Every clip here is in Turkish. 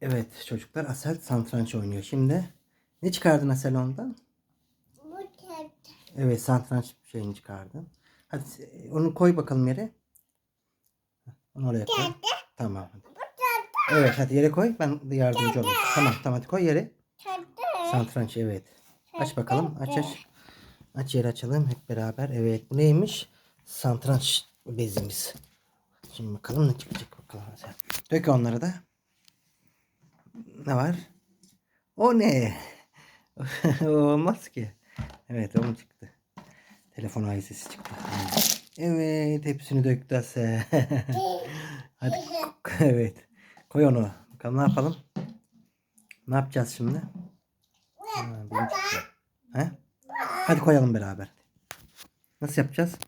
Evet çocuklar Asel satranç oynuyor. Şimdi ne çıkardın Asel ondan? Evet satranç şeyini çıkardın. Hadi onu koy bakalım yere. Onu oraya koy. Tamam. Evet hadi yere koy. Ben de yardımcı olayım. Tamam tamam hadi koy yere. Kağıt. Satranç evet. Aç bakalım. Aç aç. Aç yeri açalım hep beraber. Evet bu neymiş? Satranç bezimiz. Şimdi bakalım ne çıkacak bakalım. Asel. Dök onları da. Ne var? O ne? Olmaz ki. Evet o mu çıktı? Telefon ailesi çıktı. Evet hepsini döktü Asel. Hadi evet. Koy onu. Bakalım ne yapalım? Ne yapacağız şimdi? Ha. He? Hadi koyalım beraber. Nasıl yapacağız?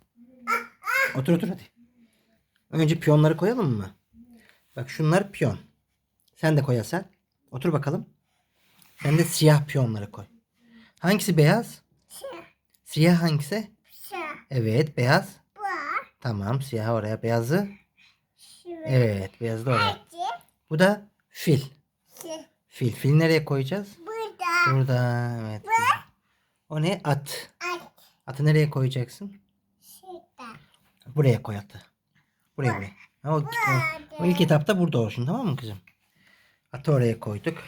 Otur otur hadi. Önce piyonları koyalım mı? Bak şunlar piyon. Sen de koy Hasan. Otur bakalım. Sen de siyah piyonları koy. Hangisi beyaz? Siyah. Siyah hangisi? Siyah. Evet beyaz. Bu. Tamam siyah oraya beyazı. Şu. Evet beyazı da oraya. Acı. Bu da fil. Fil. Fil nereye koyacağız? Burada. Burada. Evet. O ne? At. Aç. Atı nereye koyacaksın? Şurada. Buraya koy atı. Buraya buraya. Ha, o, o, o ilk etapta burada olsun tamam mı kızım? Atı oraya koyduk.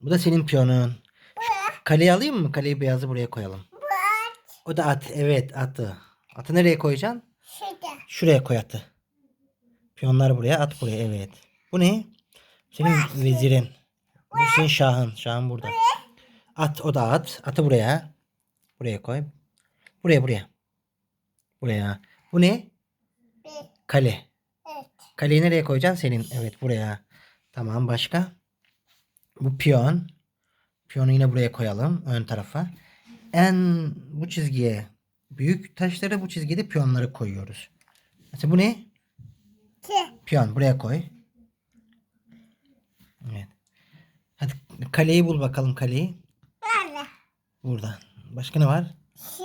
Bu da senin piyonun. Şu Kaleyi alayım mı? Kaleyi beyazı buraya koyalım. O da at. Evet atı. Atı nereye koyacaksın? Şurada. Şuraya koy atı. Piyonlar buraya at buraya evet. Bu ne? Senin vezirin. Bu senin şahın. Şahın burada. At o da at. Atı buraya. Buraya koy. Buraya buraya. Buraya. Bu ne? Kale. Evet. Kaleyi nereye koyacaksın? Senin. Evet buraya. Tamam başka? Bu piyon. Piyonu yine buraya koyalım. Ön tarafa. En bu çizgiye büyük taşları bu çizgide piyonları koyuyoruz. Mesela bu ne? Piyon buraya koy. Evet. Hadi kaleyi bul bakalım kaleyi. Böyle. Buradan. Başka ne var? Şu.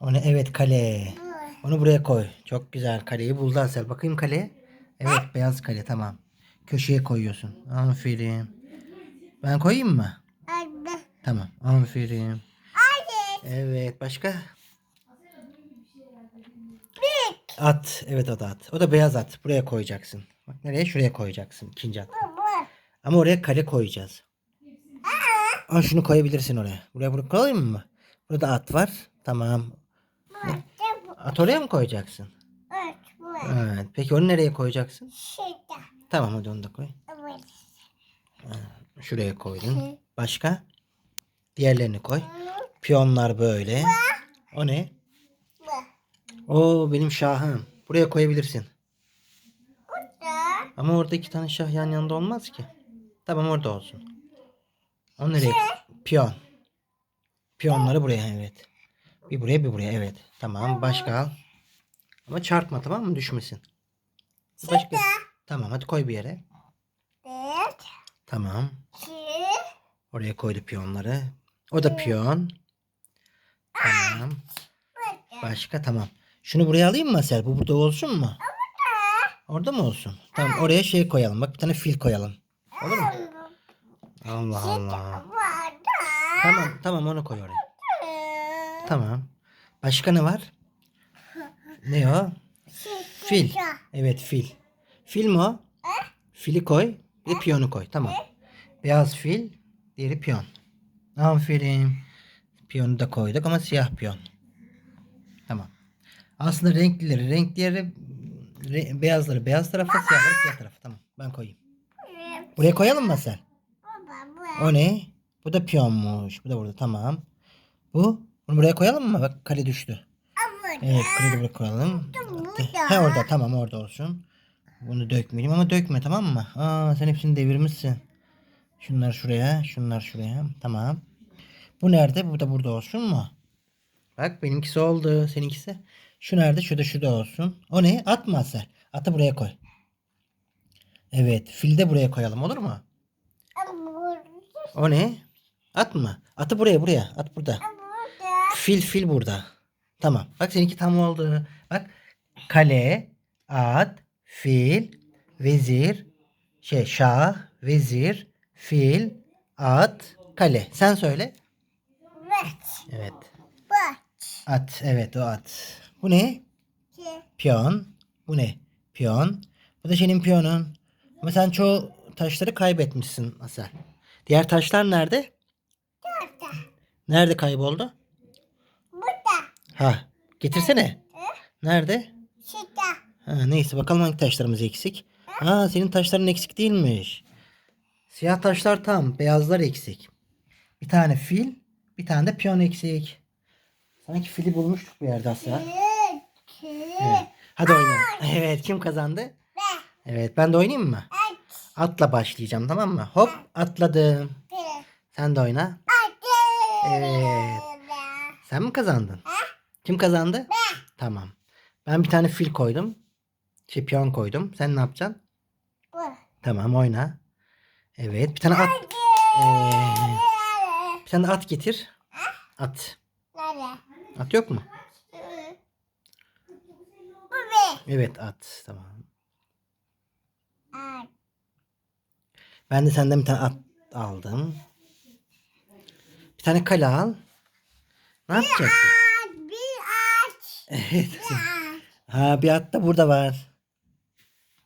O ne? Evet kale. Bu. Onu buraya koy. Çok güzel. Kaleyi buldu Asel. Bakayım kaleye. Evet beyaz kale tamam. Köşeye koyuyorsun. Aferin. Ben koyayım mı? Anne. Tamam. Aferin. Hadi. Evet başka? Bir. At. Evet o da at. O da beyaz at. Buraya koyacaksın. Bak nereye? Şuraya koyacaksın. ikinci at. Bu. Ama oraya kale koyacağız. Aa, şunu koyabilirsin oraya. Buraya bunu koyayım mı? Burada at var. Tamam. Bu. At oraya mı koyacaksın? Evet. Evet. Peki onu nereye koyacaksın? Şurada. Tamam hadi onu da koy. Şuraya koydun. Başka? Diğerlerini koy. Piyonlar böyle. O ne? O benim şahım. Buraya koyabilirsin. Ama orada iki tane şah yan yanında olmaz ki. Tamam orada olsun. O nereye? Piyon. Piyonları buraya evet. Bir buraya bir buraya evet. Tamam başka al. Ama çarpma tamam mı düşmesin. Başka. Tamam hadi koy bir yere. Bir. Tamam. İki. Oraya koydu piyonları. O da piyon. Tamam. Başka tamam. Şunu buraya alayım mı Asel? Bu burada olsun mu? Orada mı olsun? Tamam oraya şey koyalım. Bak bir tane fil koyalım. Olur mu? Allah Allah. Tamam tamam onu koy oraya. Tamam. Başka ne var? Ne o? Fil. Evet fil. Fil mi o? Fili koy. Bir de piyonu koy. Tamam. Beyaz fil. Diğeri piyon. Aferin. Piyonu da koyduk ama siyah piyon. Tamam. Aslında renklileri renk diğeri re- beyazları beyaz tarafa siyahları siyah tarafa. Tamam. Ben koyayım. Buraya koyalım mı sen? O ne? Bu da piyonmuş. Bu da burada. Tamam. Bu? Bunu buraya koyalım mı? Bak kale düştü. Evet kaleyi buraya koyalım. He orada tamam orada olsun. Bunu dökmeyelim ama dökme tamam mı? Aa sen hepsini devirmişsin. Şunlar şuraya, şunlar şuraya. Tamam. Bu nerede? Bu da burada olsun mu? Bak benimkisi oldu. Seninkisi. Şu nerede? Şu da şu da olsun. O ne? At mı Asel? Atı buraya koy. Evet. Fil de buraya koyalım olur mu? O ne? At mı? Atı buraya buraya. At. Burada. Fil fil burada. Tamam. Bak seninki tam oldu. Bak. Kale, at, fil, vezir, Şey şah, vezir, fil, at, kale. Sen söyle. Baş. Evet. Baş. At. Evet o at. Bu ne? Ki. Piyon. Bu ne? Piyon. Bu da senin piyonun. Ama sen çoğu taşları kaybetmişsin Asel. Diğer taşlar nerede? Burada. Nerede kayboldu? Burada. Ha, getirsene. Nerede? Şurada. Ha, neyse bakalım hangi taşlarımız eksik. Ha, senin taşların eksik değilmiş. Siyah taşlar tam, beyazlar eksik. Bir tane fil, bir tane de piyon eksik. Sanki fili bulmuştuk bir yerde. Ki. Evet. Hadi oynayalım. Evet, kim kazandı? Ve. Evet, ben de oynayayım mı? At. Atla başlayacağım tamam mı? Hop, atladım. Sen de oyna. Evet. Sen mi kazandın? Kim kazandı? Tamam. Ben bir tane fil koydum. Şey piyon koydum. Sen ne yapacaksın? Bu. Tamam oyna. Evet bir tane at. Ee, bir tane at getir. At. Nerede? At yok mu? Bu bir. Evet at. Tamam. At. Ben de senden bir tane at aldım. Bir tane kale al. Ne yapacaksın? At. Bir at. Evet. At. Ha bir at da burada var.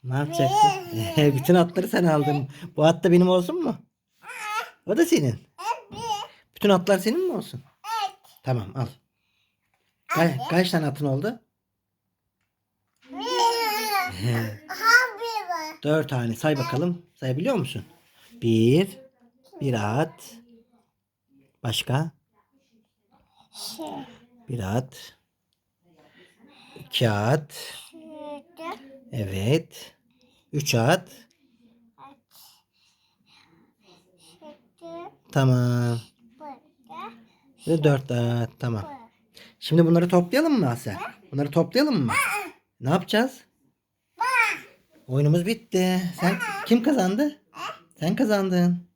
Ne yapacaksın? Bütün atları sen aldın. Bu at da benim olsun mu? O da senin. Bütün atlar senin mi olsun? Tamam al. Ka- kaç tane atın oldu? Dört tane say bakalım. Sayabiliyor musun? Bir. Bir at. Başka? Bir at. İki at. Evet. Üç at. At. Şurada. Tamam. Ve dört at. Tamam. Şimdi bunları toplayalım mı Asel? Bunları toplayalım mı? Ne yapacağız? Oyunumuz bitti. Sen kim kazandı? Sen kazandın.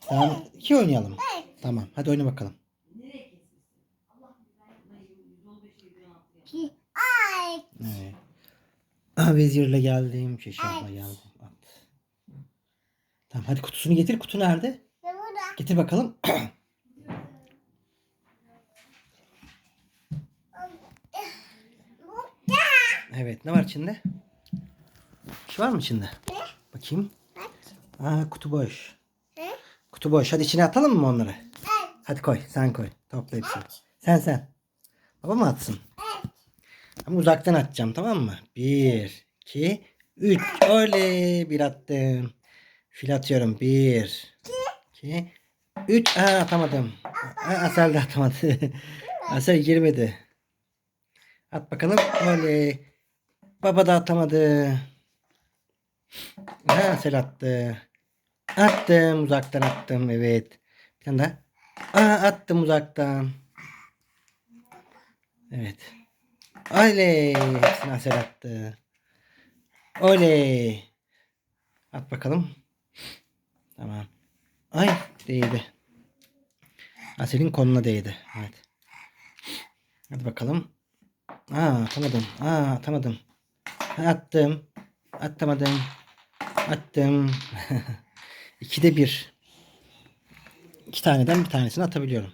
Tamam. iki oynayalım. Tamam. Hadi oyna bakalım. Ki. Evet. Vezirle geldim. Şahla geldim. At. Tamam hadi kutusunu getir. Kutu nerede? Burada. Getir bakalım. Evet ne var içinde? Bir şey var mı içinde? Ne? Bakayım. Bak. Aa kutu boş. Ne? Kutu boş. Hadi içine atalım mı onları? At. Hadi koy. Sen koy. Topla hepsini. Sen sen. Baba mı atsın? Ama uzaktan atacağım tamam mı? Bir, iki, üç. Oley. Bir attım. Fil atıyorum. Bir, iki, üç. Aa atamadım. Aa, Asel de atamadı. Asel girmedi. At bakalım. Oley. Baba da atamadı. Ha, Asel attı. Attım. Uzaktan attım. Evet. Bir tane daha. Aa, attım uzaktan. Evet. Oley. Asel attı. Oley. At bakalım. Tamam. Ay değdi. Asel'in koluna değdi. Evet. Hadi bakalım. Aa atamadım. Aa atamadım. Attım. Atamadım. Attım. İkide bir. İki taneden bir tanesini atabiliyorum.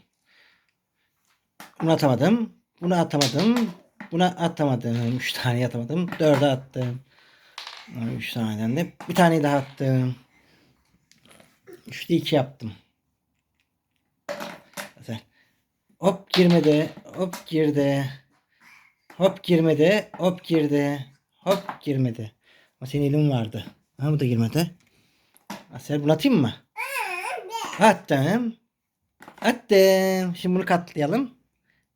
Bunu atamadım. Bunu atamadım. Buna atamadım. Üç tane atamadım. Dörde attım. Üç taneden de bir tane daha attım. Üçte iki yaptım. Güzel. Hop girmedi. Hop girdi. Hop girmedi. Hop girdi. Hop girmedi. Ama senin elin vardı. Ha bu da girmedi. Asel bunu atayım mı? Attım. Attım. Şimdi bunu katlayalım.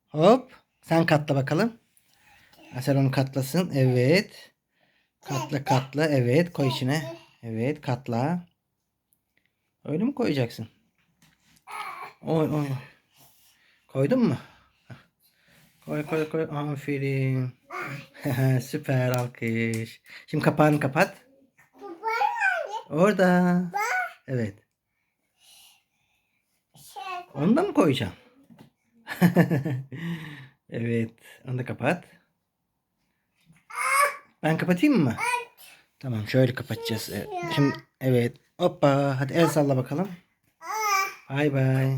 Hop. Sen katla bakalım. Asel onu katlasın. Evet. Katla katla. Evet. Koy içine. Evet. Katla. Öyle mi koyacaksın? Oy oy. Koydun mu? Koy koy koy. Aferin. Süper alkış. Şimdi kapağını kapat. Orada. Evet. Onu da mı koyacağım? evet. Onu da kapat. Ben kapatayım mı? Tamam şöyle kapatacağız. Evet. Şimdi evet. Hoppa. Hadi el salla bakalım. Aa, Bay bay.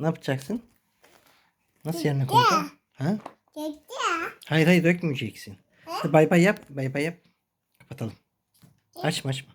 Ne yapacaksın? Nasıl yerine koyacaksın? Ha? Hayır hayır dökmeyeceksin. Bay bay yap. Bay bay yap. Kapatalım. Açma açma.